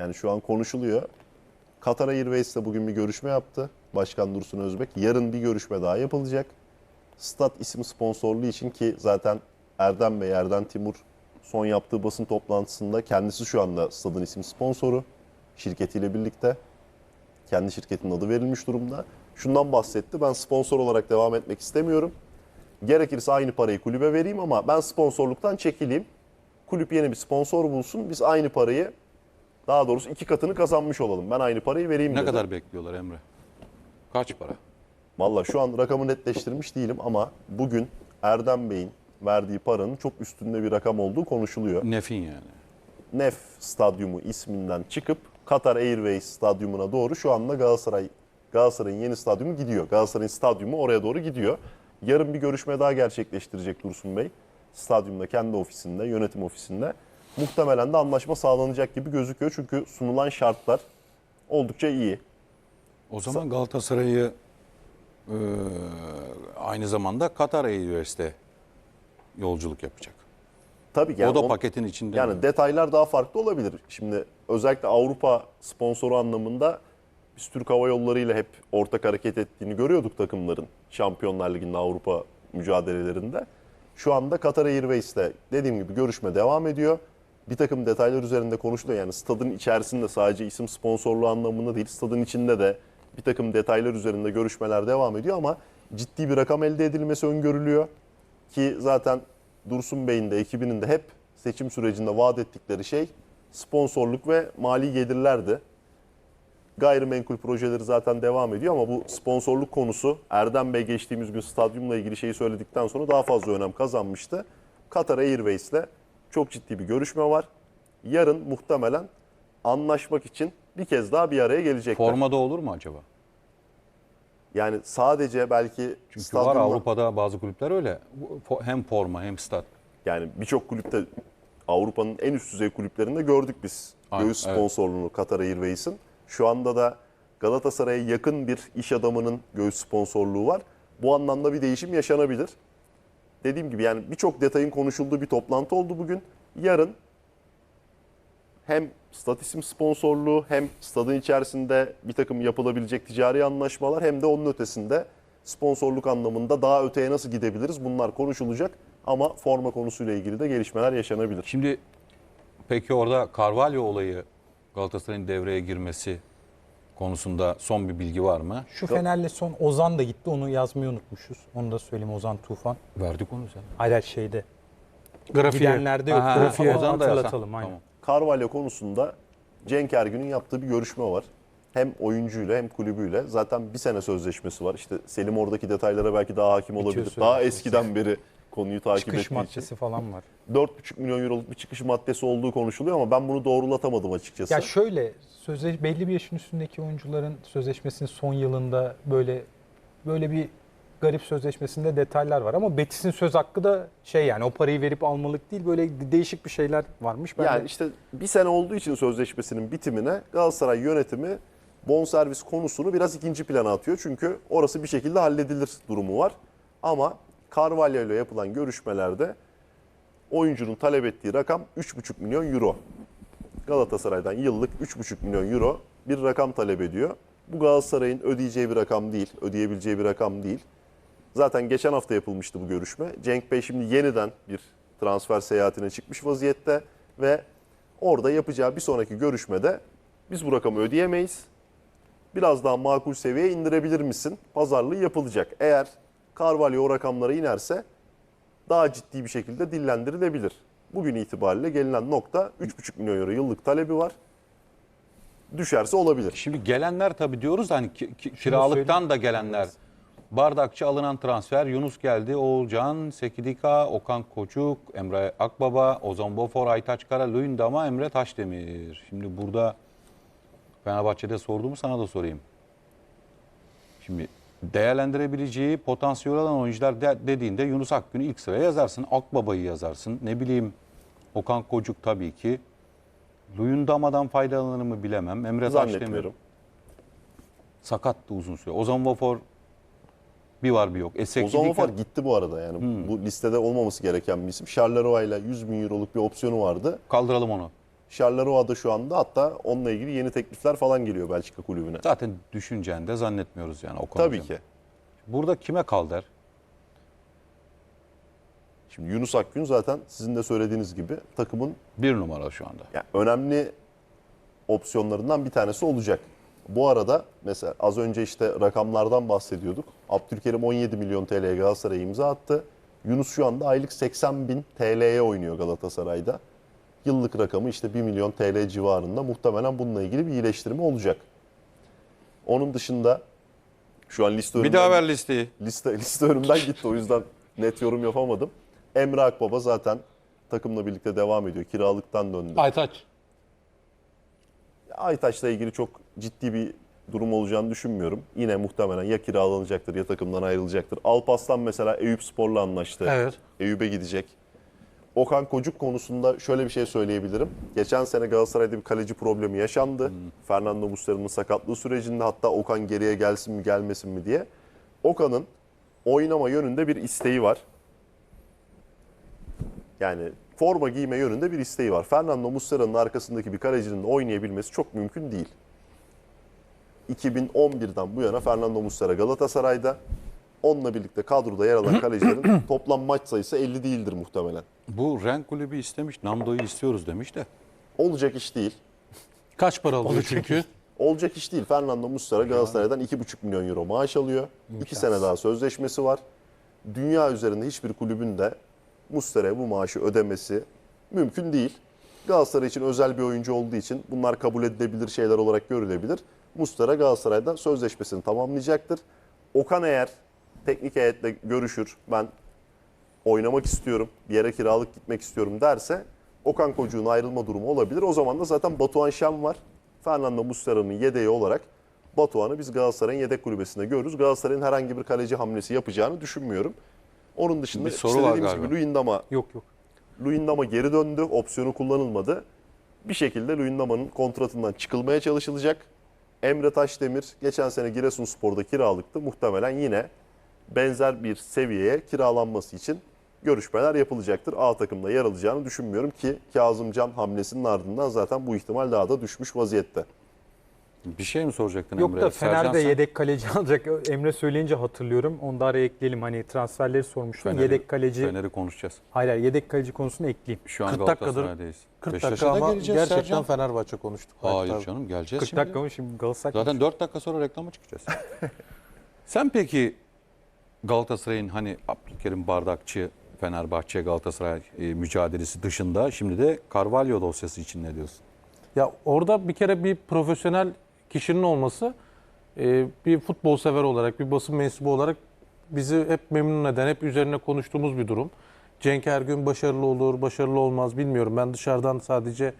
Yani şu an konuşuluyor. Katar Airways de bugün bir görüşme yaptı. Başkan Dursun Özbek. Yarın bir görüşme daha yapılacak. Stat isim sponsorluğu için ki zaten Erdem Bey, Erdem Timur son yaptığı basın toplantısında kendisi şu anda stadın isim sponsoru şirketiyle birlikte. Kendi şirketinin adı verilmiş durumda. Şundan bahsetti. Ben sponsor olarak devam etmek istemiyorum. Gerekirse aynı parayı kulübe vereyim ama ben sponsorluktan çekileyim. Kulüp yeni bir sponsor bulsun. Biz aynı parayı daha doğrusu iki katını kazanmış olalım. Ben aynı parayı vereyim Ne dedi. kadar bekliyorlar Emre? Kaç para? Valla şu an rakamı netleştirmiş değilim ama bugün Erdem Bey'in verdiği paranın çok üstünde bir rakam olduğu konuşuluyor. Nefin yani. Nef Stadyumu isminden çıkıp Katar Airways Stadyumuna doğru şu anda Galatasaray Galatasaray'ın yeni stadyumu gidiyor. Galatasaray'ın stadyumu oraya doğru gidiyor. Yarın bir görüşme daha gerçekleştirecek Dursun Bey. Stadyumda kendi ofisinde, yönetim ofisinde. Muhtemelen de anlaşma sağlanacak gibi gözüküyor. Çünkü sunulan şartlar oldukça iyi. O zaman Galatasaray'ı e, aynı zamanda Katar Airways'te yolculuk yapacak. Tabii ki. o da on- paketin içinde. Yani mi? detaylar daha farklı olabilir. Şimdi özellikle Avrupa sponsoru anlamında biz Türk Hava Yolları ile hep ortak hareket ettiğini görüyorduk takımların. Şampiyonlar Ligi'nde Avrupa mücadelelerinde. Şu anda Katar Airways'te dediğim gibi görüşme devam ediyor. Bir takım detaylar üzerinde konuşuluyor. Yani stadın içerisinde sadece isim sponsorluğu anlamında değil, stadın içinde de bir takım detaylar üzerinde görüşmeler devam ediyor ama ciddi bir rakam elde edilmesi öngörülüyor. Ki zaten Dursun Bey'in de ekibinin de hep seçim sürecinde vaat ettikleri şey sponsorluk ve mali gelirlerdi. Gayrimenkul projeleri zaten devam ediyor ama bu sponsorluk konusu Erdem Bey geçtiğimiz gün stadyumla ilgili şeyi söyledikten sonra daha fazla önem kazanmıştı. Katar Airways'le çok ciddi bir görüşme var. Yarın muhtemelen anlaşmak için bir kez daha bir araya gelecekler. Formada olur mu acaba? Yani sadece belki Çünkü var Avrupa'da bazı kulüpler öyle. Hem forma hem stat. Yani birçok kulüpte Avrupa'nın en üst düzey kulüplerinde gördük biz Aynen, göğüs evet. sponsorluğunu Katar Airways'in. Şu anda da Galatasaray'a yakın bir iş adamının göğüs sponsorluğu var. Bu anlamda bir değişim yaşanabilir. Dediğim gibi yani birçok detayın konuşulduğu bir toplantı oldu bugün. Yarın hem stat isim sponsorluğu hem stadın içerisinde bir takım yapılabilecek ticari anlaşmalar hem de onun ötesinde sponsorluk anlamında daha öteye nasıl gidebiliriz bunlar konuşulacak. Ama forma konusuyla ilgili de gelişmeler yaşanabilir. Şimdi peki orada Carvalho olayı Galatasaray'ın devreye girmesi konusunda son bir bilgi var mı? Şu Fener'le son Ozan da gitti onu yazmayı unutmuşuz. Onu da söyleyeyim Ozan Tufan. Verdik onu sen. Hayır şeyde. Grafiğe. Gidenlerde yok. Aha, Grafiğe Ozan da hatırlatalım. Aynen. Tamam. Carvalho konusunda Cenk Ergün'ün yaptığı bir görüşme var. Hem oyuncuyla hem kulübüyle. Zaten bir sene sözleşmesi var. İşte Selim oradaki detaylara belki daha hakim olabilir. Daha eskiden beri konuyu takip Çıkış ettiği için. maddesi falan var. 4,5 milyon euroluk bir çıkış maddesi olduğu konuşuluyor ama ben bunu doğrulatamadım açıkçası. Ya şöyle sözleş belli bir yaşın üstündeki oyuncuların sözleşmesinin son yılında böyle böyle bir garip sözleşmesinde detaylar var ama Betis'in söz hakkı da şey yani o parayı verip almalık değil böyle değişik bir şeyler varmış. Ben Yani de- işte bir sene olduğu için sözleşmesinin bitimine Galatasaray yönetimi bonservis konusunu biraz ikinci plana atıyor. Çünkü orası bir şekilde halledilir durumu var. Ama Carvalho ile yapılan görüşmelerde oyuncunun talep ettiği rakam 3,5 milyon euro. Galatasaray'dan yıllık 3,5 milyon euro bir rakam talep ediyor. Bu Galatasaray'ın ödeyeceği bir rakam değil, ödeyebileceği bir rakam değil. Zaten geçen hafta yapılmıştı bu görüşme. Cenk Bey şimdi yeniden bir transfer seyahatine çıkmış vaziyette ve orada yapacağı bir sonraki görüşmede biz bu rakamı ödeyemeyiz. Biraz daha makul seviyeye indirebilir misin? Pazarlığı yapılacak. Eğer Carvalho o rakamlara inerse daha ciddi bir şekilde dillendirilebilir. Bugün itibariyle gelinen nokta 3,5 milyon euro yıllık talebi var. Düşerse olabilir. Şimdi gelenler tabii diyoruz hani ki- ki- kiralıktan da gelenler. Bardakçı alınan transfer Yunus geldi, Oğulcan, Sekidika, Okan Koçuk, Emre Akbaba, Ozan Bofor, Aytaç Kara, Luyendama, Emre Taşdemir. Şimdi burada Fenerbahçe'de sorduğumu sana da sorayım. Şimdi değerlendirebileceği potansiyel olan oyuncular de- dediğinde Yunus Akgün'ü ilk sıraya yazarsın. Akbaba'yı yazarsın. Ne bileyim Okan Kocuk tabii ki. Luyendama'dan faydalanır mı bilemem. Emre Taşdemir sakattı uzun süre. Ozan Vafor bir var bir yok. Esek Ozan Vafar gitti bu arada yani. Bu listede olmaması gereken bir isim. Charleroi ile 100 bin euroluk bir opsiyonu vardı. Kaldıralım onu. Charleroi şu anda hatta onunla ilgili yeni teklifler falan geliyor Belçika kulübüne. Zaten düşüneceğini de zannetmiyoruz yani Okan Tabii Hoca'nın. ki. Burada kime kal der? Şimdi Yunus Akgün zaten sizin de söylediğiniz gibi takımın Bir numara şu anda. yani önemli opsiyonlarından bir tanesi olacak. Bu arada mesela az önce işte rakamlardan bahsediyorduk. Abdülkerim 17 milyon TL'ye Galatasaray'a imza attı. Yunus şu anda aylık 80 bin TL'ye oynuyor Galatasaray'da. Yıllık rakamı işte 1 milyon TL civarında. Muhtemelen bununla ilgili bir iyileştirme olacak. Onun dışında şu an liste Bir önümden, daha ver listeyi. liste, liste önümden gitti. O yüzden net yorum yapamadım. Emre Akbaba zaten takımla birlikte devam ediyor. Kiralıktan döndü. Aytaç. Aytaç'la ilgili çok ciddi bir durum olacağını düşünmüyorum. Yine muhtemelen ya kiralanacaktır ya takımdan ayrılacaktır. Alpaslan mesela Eyüp Spor'la anlaştı. Evet. Eyüp'e gidecek. Okan Kocuk konusunda şöyle bir şey söyleyebilirim. Geçen sene Galatasaray'da bir kaleci problemi yaşandı. Fernando Muslera'nın sakatlığı sürecinde hatta Okan geriye gelsin mi gelmesin mi diye. Okan'ın oynama yönünde bir isteği var. Yani forma giyme yönünde bir isteği var. Fernando Muslera'nın arkasındaki bir kalecinin oynayabilmesi çok mümkün değil. 2011'den bu yana Fernando Muslera Galatasaray'da. Onunla birlikte kadroda yer alan kalecilerin toplam maç sayısı 50 değildir muhtemelen. Bu renk kulübü istemiş. Namdo'yu istiyoruz demiş de. Olacak iş değil. Kaç para alıyor çünkü? Olacak iş değil. Fernando Muslera Galatasaray'dan 2,5 milyon euro maaş alıyor. 2 sene daha sözleşmesi var. Dünya üzerinde hiçbir kulübün de Muslera'ya bu maaşı ödemesi mümkün değil. Galatasaray için özel bir oyuncu olduğu için bunlar kabul edilebilir şeyler olarak görülebilir. Muslera Galatasaray'da sözleşmesini tamamlayacaktır. Okan eğer teknik heyetle görüşür, ben oynamak istiyorum, bir yere kiralık gitmek istiyorum derse Okan Kocuğun ayrılma durumu olabilir. O zaman da zaten Batuhan Şen var. Fernando Muslera'nın yedeği olarak Batuhan'ı biz Galatasaray'ın yedek kulübesinde görürüz. Galatasaray'ın herhangi bir kaleci hamlesi yapacağını düşünmüyorum. Onun dışında Bir soru işte var dediğimiz galiba. gibi Luyendam'a Yok yok. Luyendam'a geri döndü. Opsiyonu kullanılmadı. Bir şekilde Luyendam'ın kontratından çıkılmaya çalışılacak. Emre Taşdemir geçen sene Giresunspor'da kiralıktı. Muhtemelen yine benzer bir seviyeye kiralanması için görüşmeler yapılacaktır. A takımda yer alacağını düşünmüyorum ki Kazımcan hamlesinin ardından zaten bu ihtimal daha da düşmüş vaziyette. Bir şey mi soracaktın Yok Emre'ye? da Fener'de Sercan sen- yedek kaleci alacak. Emre söyleyince hatırlıyorum. Onu da araya ekleyelim. Hani transferleri sormuştum. Fener'i- yedek kaleci. Fener'i konuşacağız. Hayır hayır yedek kaleci konusunu ekleyeyim. Şu an 40 dakikadır- Galatasaray'dayız. 40 Beşiktaş'a dakika da ama gerçekten Sercan. Fenerbahçe konuştuk. Hayır Hatta canım geleceğiz 40 şimdi. dakika mı şimdi Galatasaray? Zaten 4 dakika sonra reklama çıkacağız. Sen peki Galatasaray'ın hani Abdülkerim Bardakçı Fenerbahçe Galatasaray e, mücadelesi dışında şimdi de Carvalho dosyası için ne diyorsun? Ya orada bir kere bir profesyonel kişinin olması e, bir futbol sever olarak, bir basın mensubu olarak bizi hep memnun eden, hep üzerine konuştuğumuz bir durum. Cenk Ergün başarılı olur, başarılı olmaz bilmiyorum. Ben dışarıdan sadece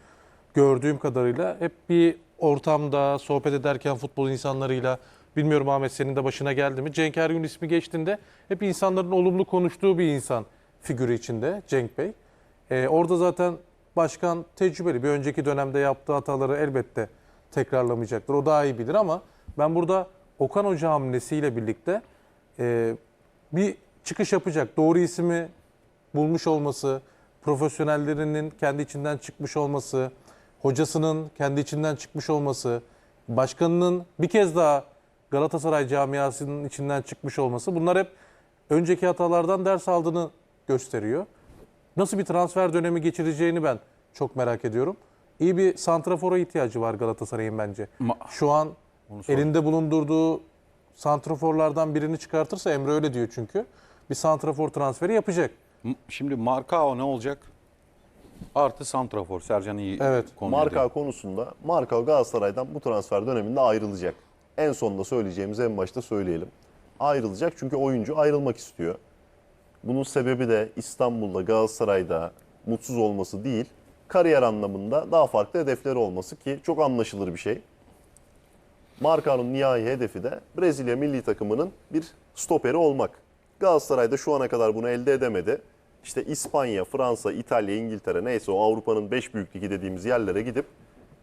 gördüğüm kadarıyla hep bir ortamda sohbet ederken futbol insanlarıyla bilmiyorum Ahmet senin de başına geldi mi? Cenk Ergün ismi geçtiğinde hep insanların olumlu konuştuğu bir insan figürü içinde Cenk Bey. Ee, orada zaten başkan tecrübeli. Bir önceki dönemde yaptığı hataları elbette tekrarlamayacaktır. O daha iyi bilir ama ben burada Okan Hoca hamlesiyle birlikte e, bir çıkış yapacak. Doğru ismi bulmuş olması, profesyonellerinin kendi içinden çıkmış olması, hocasının kendi içinden çıkmış olması, başkanının bir kez daha Galatasaray camiasının içinden çıkmış olması bunlar hep önceki hatalardan ders aldığını gösteriyor. Nasıl bir transfer dönemi geçireceğini ben çok merak ediyorum. İyi bir santrafora ihtiyacı var Galatasaray'ın bence. Ma- Şu an elinde bulundurduğu santraforlardan birini çıkartırsa Emre öyle diyor çünkü. Bir santrafor transferi yapacak. Şimdi Markao ne olacak? Artı Santrafor. Sercan iyi Evet. konu Marka ediyor. konusunda Marka Galatasaray'dan bu transfer döneminde ayrılacak. En sonunda söyleyeceğimiz en başta söyleyelim. Ayrılacak çünkü oyuncu ayrılmak istiyor. Bunun sebebi de İstanbul'da Galatasaray'da mutsuz olması değil, kariyer anlamında daha farklı hedefleri olması ki çok anlaşılır bir şey. Marka'nın nihai hedefi de Brezilya milli takımının bir stoperi olmak. Galatasaray'da şu ana kadar bunu elde edemedi. İşte İspanya, Fransa, İtalya, İngiltere neyse o Avrupa'nın 5 büyük dediğimiz yerlere gidip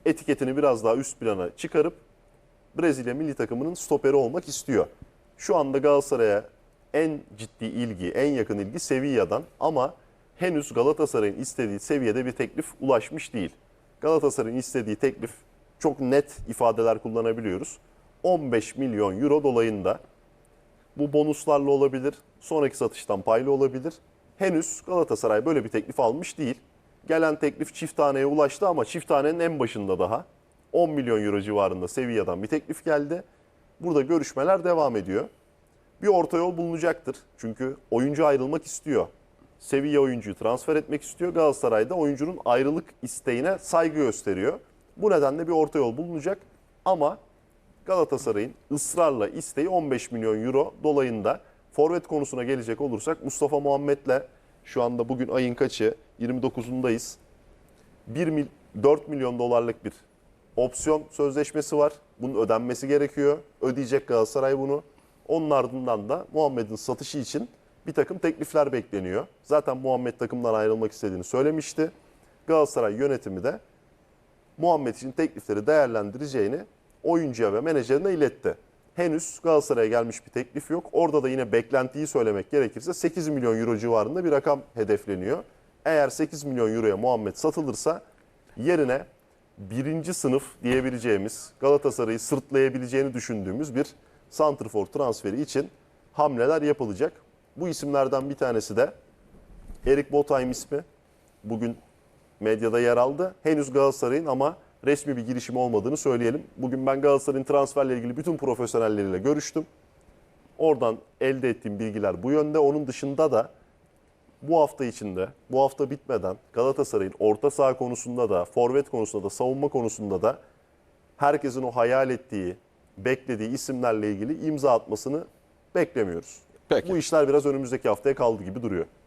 etiketini biraz daha üst plana çıkarıp Brezilya milli takımının stoperi olmak istiyor. Şu anda Galatasaray'a en ciddi ilgi, en yakın ilgi Sevilla'dan ama henüz Galatasaray'ın istediği seviyede bir teklif ulaşmış değil. Galatasaray'ın istediği teklif çok net ifadeler kullanabiliyoruz. 15 milyon euro dolayında. Bu bonuslarla olabilir, sonraki satıştan paylı olabilir. Henüz Galatasaray böyle bir teklif almış değil. Gelen teklif çift taneye ulaştı ama çift tanenin en başında daha. 10 milyon euro civarında Sevilla'dan bir teklif geldi. Burada görüşmeler devam ediyor. Bir orta yol bulunacaktır. Çünkü oyuncu ayrılmak istiyor. Sevilla oyuncuyu transfer etmek istiyor. Galatasaray da oyuncunun ayrılık isteğine saygı gösteriyor. Bu nedenle bir orta yol bulunacak. Ama Galatasaray'ın ısrarla isteği 15 milyon euro dolayında. Forvet konusuna gelecek olursak Mustafa Muhammed'le şu anda bugün ayın kaçı? 29'undayız. 1 mil, 4 milyon dolarlık bir opsiyon sözleşmesi var. Bunun ödenmesi gerekiyor. Ödeyecek Galatasaray bunu. Onun ardından da Muhammed'in satışı için bir takım teklifler bekleniyor. Zaten Muhammed takımdan ayrılmak istediğini söylemişti. Galatasaray yönetimi de Muhammed için teklifleri değerlendireceğini oyuncuya ve menajerine iletti. Henüz Galatasaray'a gelmiş bir teklif yok. Orada da yine beklentiyi söylemek gerekirse 8 milyon euro civarında bir rakam hedefleniyor. Eğer 8 milyon euroya Muhammed satılırsa yerine birinci sınıf diyebileceğimiz Galatasaray'ı sırtlayabileceğini düşündüğümüz bir santrfor transferi için hamleler yapılacak. Bu isimlerden bir tanesi de Erik Botheim ismi. Bugün medyada yer aldı. Henüz Galatasaray'ın ama resmi bir girişim olmadığını söyleyelim. Bugün ben Galatasaray'ın transferle ilgili bütün profesyonelleriyle görüştüm. Oradan elde ettiğim bilgiler bu yönde. Onun dışında da bu hafta içinde, bu hafta bitmeden Galatasaray'ın orta saha konusunda da, forvet konusunda da, savunma konusunda da herkesin o hayal ettiği, beklediği isimlerle ilgili imza atmasını beklemiyoruz. Peki. Bu işler biraz önümüzdeki haftaya kaldı gibi duruyor.